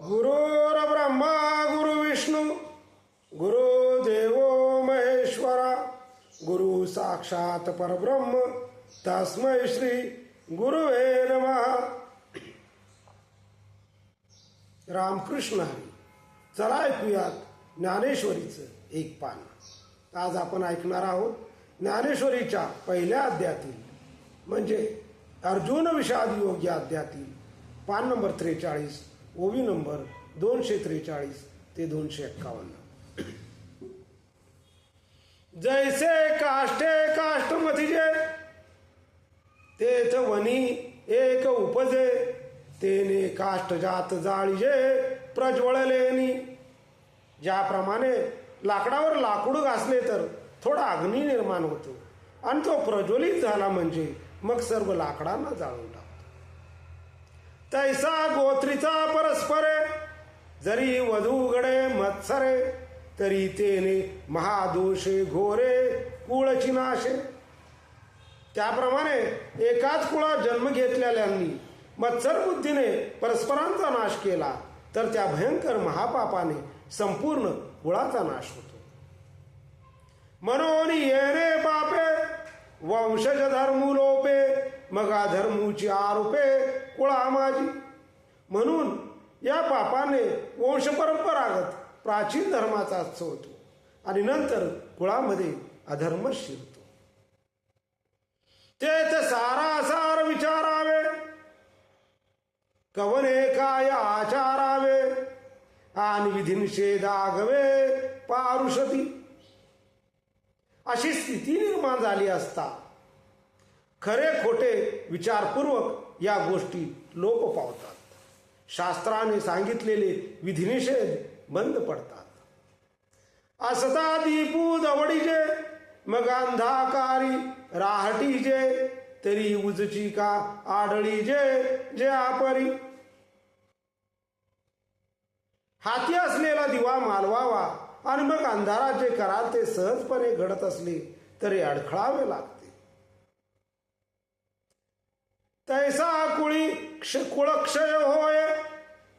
गुरुर ब्रह्मा गुरु विष्णू गुरु देवो महेश्वरा गुरु साक्षात परब्रह्म तस्मै श्री गुरुवे नमः। रामकृष्ण हरी चला ऐकूयात ज्ञानेश्वरीचं एक पान. आज आपण ऐकणार आहोत ज्ञानेश्वरीच्या पहिल्या अध्यातील म्हणजे अर्जुन विषाद योग या अध्यातील पान नंबर त्रेचाळीस. ओवी नंबर दोनशे त्रेचाळीस ते दोनशे एक्कावन्न. जैसे काष्टे काष्ट मथिजे तेथ वनी एक उपजे तेने काष्ट जात जाळीजे प्रज्वळलेनी. ज्याप्रमाणे लाकडावर लाकूड घासले तर थोडा अग्नी निर्माण होतो आणि तो प्रज्वलित झाला म्हणजे मग सर्व लाकडांना जाळून टाकतो. तैसा गोत्रीचा परस्परे जरी वधूगडे मत्सरे तरी तेने महादोषे घोरे कुळची नाशे. त्याप्रमाणे एकाच कुळात जन्म घेतलेल्यांनी मत्सर बुद्धीने परस्परांचा नाश केला तर त्या भयंकर महापापाने संपूर्ण कुळाचा नाश होतो. म्हणून येणे पापे वंशज धर्मू लोपे मगा आरोपे कुळा माझी म्हणून या पापाने वंशपरंपरागत प्राचीन धर्माचा अस्त होतो आणि नंतर कुळामध्ये अधर्म शिरतो. तेच सारासार विचारावे. कवने काय आचारावे? आणि विधिनिषेधागवे पारुषती अशी स्थिती निर्माण झाली असता खरे खोटे विचारपूर्वक या गोष्टी लोप पावतात. शास्त्राने सांगितलेले विधिनिषेध बंद पडतात. असता दीपू दवडीजे मग अंधाकारी राहटीजे तरी उजची का आडळीजे जे आपरी. हाती असलेला दिवा मालवावा आणि मग अंधारात जे ते सहजपणे घडत असले तरी अडखळावे लागते तैसा कुळी क्ष कुळक्षय होय.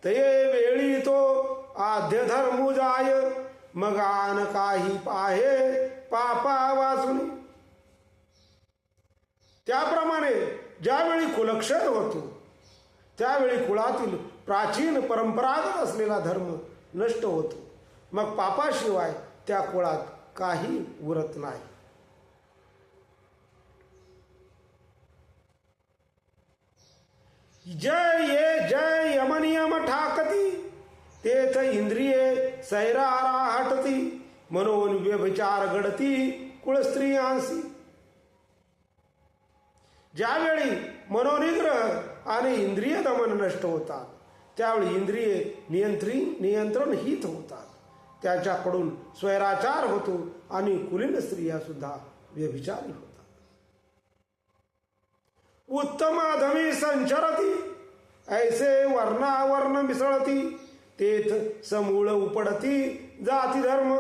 ते वेळी तो आद्य धर्म जाय. मग आन काही पाहे पापा वाचून. त्याप्रमाणे ज्यावेळी कुलक्षय होतो त्यावेळी कुळातील प्राचीन परंपरागत असलेला धर्म नष्ट होतो. मग पापाशिवाय त्या कुळात काही उरत नाही. जय ये जय यमनियम ठाकती। तेथ इंद्रिये सैरारा हटती म्हणून व्यभिचार घडती कुळस्त्रियांसी ज्यावेळी मनोनिग्रह आणि इंद्रिय दमन नष्ट होतात त्यावेळी इंद्रिये नियंत्रित नियंत्रण हित होतात। त्याच्याकडून स्वैराचार होतो आणि कुलीन स्त्रिया सुद्धा व्यभिचारी होतात। उत्तम अधमी संचरती. ऐसे वर्णावर्ण मिसळती तेथ समूळ उपडती जाती धर्म.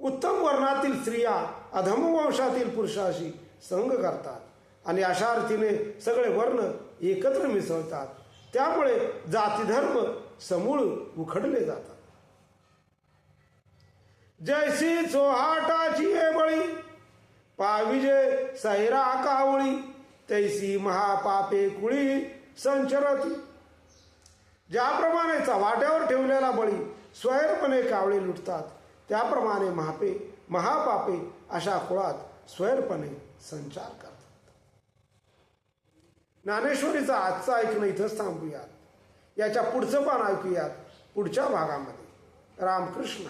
उत्तम वर्णातील स्त्रिया अधम वंशातील पुरुषाशी संग करतात आणि अशा अर्थीने सगळे वर्ण एकत्र मिसळतात. त्यामुळे जाती धर्म समूळ उखडले जातात. जैसी चोहाटाची ये बळी पाविजे सैरा कावळी तैसी महापापे कुळी संचरती. ज्याप्रमाणे चव्हाट्यावर ठेवलेला बळी स्वैरपणे कावळे लुटतात त्याप्रमाणे महापे महापापे अशा कुळात स्वैरपणे संचार करतात. ज्ञानेश्वरीचा आजचा ऐकणं इथंच थांबूयात. याच्या पुढचं पान ऐकूयात पुढच्या भागामध्ये. रामकृष्ण.